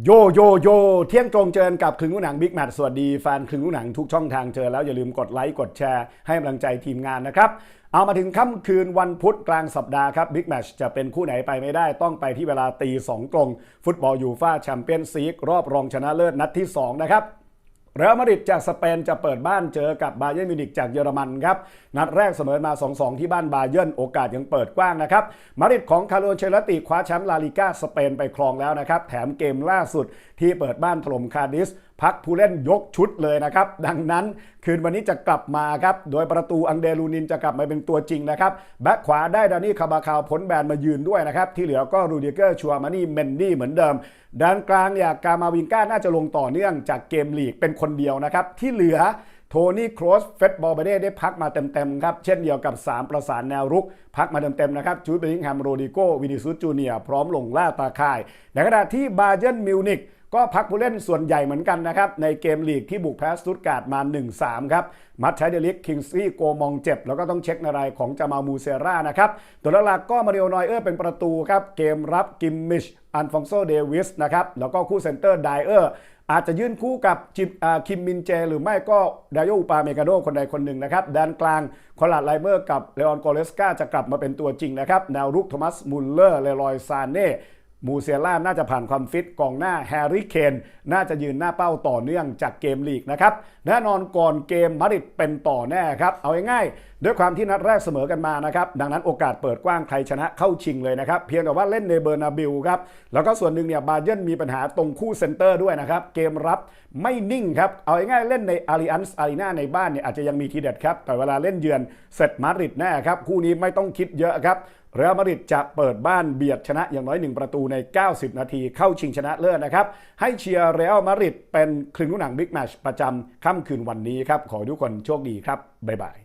โยโยโยเที่ยงตรงเจอกับคลึงลูกหนังบิ๊กแมทสวัสดีแฟนคลึงลูกหนังทุกช่องทางเจอแล้วอย่าลืมกดไลค์กดแชร์ให้กำลังใจทีมงานนะครับ เอามาถึงค่ำคืนวันพุธกลางสัปดาห์ครับบิ๊กแมทจะเป็นคู่ไหนไปไม่ได้ต้องไปที่เวลาตีสองตรงฟุตบอลยูฟ่าแชมเปี้ยนซีกรอบรองชนะเลิศนัดที่ 2 นะครับ เรอัลมาดริดจากสเปนจะเปิดบ้านเจอกับบาเยอร์มิวนิกจากเยอรมันครับ นัดแรกเสมอมา 2-2 ที่บ้านบาเยอร์โอกาสยังเปิดกว้างนะครับ มาดริดของคาร์โลเชลติคว้าแชมป์ลาลิก้าสเปนไปครองแล้วนะครับ แถมเกมล่าสุดที่เปิดบ้านถล่มคาร์ดิส พักผู้เล่นยกชุดเลยนะครับ ดังนั้นคืนวันนี้จะกลับมาครับ โดยประตูอังเดลูนินจะกลับมาเป็นตัวจริงนะครับ แบ็คขวาได้ดานี่คาบาคาวพ้นแบนมายืนด้วยนะครับ ที่เหลือก็รูดิเกอร์ชัวมานี่เมนดี้เหมือนเดิมด้านกลางเนี่ยกามาวินก้าน่าจะลงต่อเนื่องจากเกมลีกเป็นคนเดียวนะครับ ที่เหลือโทนี่โครสเฟตบอลเบเด้ได้พักมาเต็มๆครับ เช่นเดียวกับ 3 ประสานแนวรุก พักมาเต็มๆนะครับจูดเบลลิงแฮมโรดิโกวินิซุสจูเนียพร้อมลงล่าตาข่าย ในขณะที่บาเยิร์นมิวนิก ก็พักผู้เล่นส่วนใหญ่เหมือนกันนะครับ ในเกมลีกที่บุกแพ้สตุตการ์ดมา 1-3 ครับ มัตชัยเดลิก คิงซี่โกมองเจ็บ แล้วก็ต้องเช็คในรายของจามามูเซรานะครับ ตัวหลักๆก็มาริโอนอยเออร์เป็นประตูครับ เกมรับกิมมิช อันฟองโซ เดวิสนะครับ แล้วก็คู่เซนเตอร์ไดเออร์อาจจะยื่นคู่กับจิมคิมมินเจ หรือไม่ก็ดายโยอุปาเมกาโดคนใดคนหนึ่งนะครับด้านกลางคอลาดไลเมอร์กับเลออนโกเลสกาจะกลับมาเป็นตัวจริงนะครับแนวรุกโทมัสมุลเลอร์เลรอยซานเน่ มูเซล่าน่าจะผ่านความฟิตกองหน้าแฮร์รี่เคนน่าจะยืนหน้าเป้าต่อเนื่องจากเกมลีกนะครับแน่นอนก่อนเกมมาริดเป็นต่อแน่ครับ เอาง่ายๆด้วยความที่นัดแรกเสมอกันมานะครับ ดังนั้นโอกาสเปิดกว้างใครชนะเข้าชิงเลยนะครับ เพียงแต่ว่าเล่นในเบอร์นาบิลครับ แล้วก็ส่วนหนึ่งเนี่ยบาเยิร์นมีปัญหาตรงคู่เซนเตอร์ด้วยนะครับ เกมรับไม่นิ่งครับ เอาง่ายๆเล่นในอาริอันส์อารีนาในบ้านเนี่ยอาจจะยังมีทีเด็ดครับแต่เวลาเล่นเยือนเสร็จมาริดแน่ครับคู่นี้ไม่ต้องคิดเยอะครับ เรอัลมาดริดจะเปิดบ้านเบียดชนะอย่างน้อย 1 ประตูใน 90 นาทีเข้าชิงชนะเลิศนะครับ ให้เชียร์เรอัลมาดริดเป็นครึ่งหนังบิ๊กแมชประจำค่ำคืนวันนี้ครับ ขอให้ทุกคนโชคดีครับ บ๊ายบาย